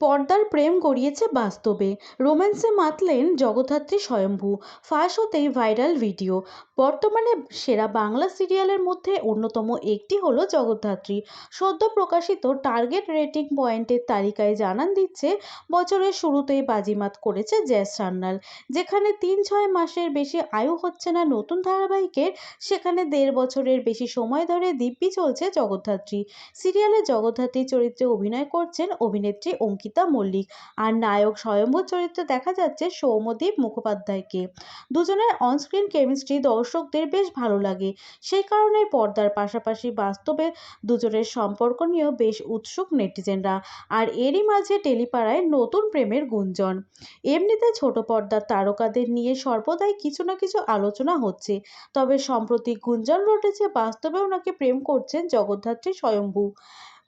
পর্দার প্রেম গড়িয়েছে বাস্তবে। রোম্যান্সে মাতলেন জগদ্ধাত্রী স্বয়ম্ভু। ফাঁস হতেই ভাইরাল ভিডিও। বর্তমানে সেরা বাংলা সিরিয়ালের মধ্যে অন্যতম একটি হলো জগদ্ধাত্রী। সদ্য প্রকাশিত টার্গেট রেটিং পয়েন্টের তালিকায় জানান দিচ্ছে, বছরের শুরুতেই বাজিমাত করেছে জ্যাস সান্যাল। যেখানে তিন ছয় মাসের বেশি আয়ু হচ্ছে না নতুন ধারাবাহিকের, সেখানে দেড় বছরের বেশি সময় ধরে দিব্যি চলছে জগদ্ধাত্রী। সিরিয়ালে জগদ্ধাত্রী চরিত্রে অভিনয় করছেন অভিনেত্রী অঙ্কিতা মল্লিক। আর নায়ক স্বয়ম্ভর চরিত্রে দেখা যাচ্ছে সৌম্যদীপ মুখোপাধ্যায়কে। দুজনের অনস্ক্রিন কেমিস্ট্রি দর্শকদের বেশ ভালো লাগে। সেই কারণে পর্দার পাশাপাশি বাস্তবে দুজনের সম্পর্ক নিয়েও বেশ উৎসুক নেটিজেনরা। আর এরই মাঝে টেলিপাড়ায় নতুন প্রেমের গুঞ্জন। এমনিতে ছোট পর্দার তারকাদের নিয়ে সর্বদাই কিছু না কিছু আলোচনা হচ্ছে। তবে সম্প্রতি গুঞ্জন রটেছে, বাস্তবেও নাকি প্রেম করছেন জগদ্ধাত্রী স্বয়ম্ভু।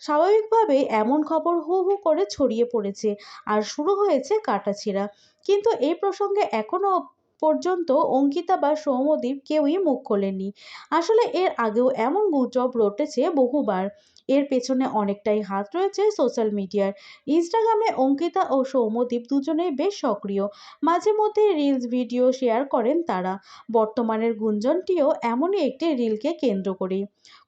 স্বাভাবিকভাবে এমন খবর হু হু করে ছড়িয়ে পড়েছে আর শুরু হয়েছে কাটাছেঁড়া। কিন্তু এই প্রসঙ্গে এখনও পর্যন্ত অঙ্কিতা বা সৌম্যদীপ কেউই মুখ খোলেনি আসলে এর আগেও এমন গুজব রটেছে বহুবার। এর পেছনে অনেকটাই হাত রয়েছে সোশ্যাল মিডিয়ার। ইনস্টাগ্রামে অঙ্কিতা ও সৌম্যদীপ দুজনেই বেশ সক্রিয়। মাঝে মধ্যে রিলস, ভিডিও শেয়ার করেন তারা। বর্তমানের গুঞ্জনটিও এমনই একটি রিলকে কেন্দ্র করে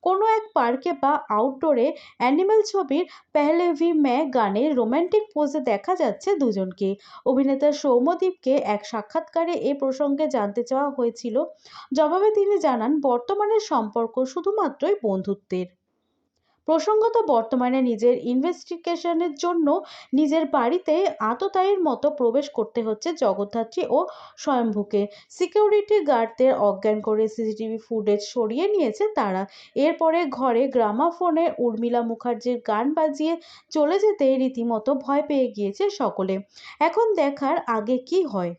কোনো এক পার্কে বা আউটডোরে অ্যানিমেল ছবির পেহলে ভি ম্যা গানে রোম্যান্টিক পোজে দেখা যাচ্ছে দুজনকে। অভিনেতা সৌম্যদীপকে এক সাক্ষাৎকারে এ প্রসঙ্গে জানতে চাওয়া হয়েছিল। জবাবে তিনি জানান, বর্তমানের সম্পর্ক শুধুমাত্রই বন্ধুত্বের। প্রসঙ্গত বর্তমানে নিজের ইনভেস্টিগেশনের জন্য নিজের বাড়িতে আততায়ীর মতো প্রবেশ করতে হচ্ছে জগদ্ধাত্রী ও স্বয়ম্ভুকে। সিকিউরিটি গার্ডদের অজ্ঞান করে সিসিটিভি ফুটেজ সরিয়ে নিয়েছে তারা। এরপরে ঘরে গ্রামাফোনে উর্মিলা মুখার্জির গান বাজিয়ে চলে যেতে রীতিমতো ভয় পেয়ে গিয়েছে সকলে। এখন দেখার আগে কি হয়?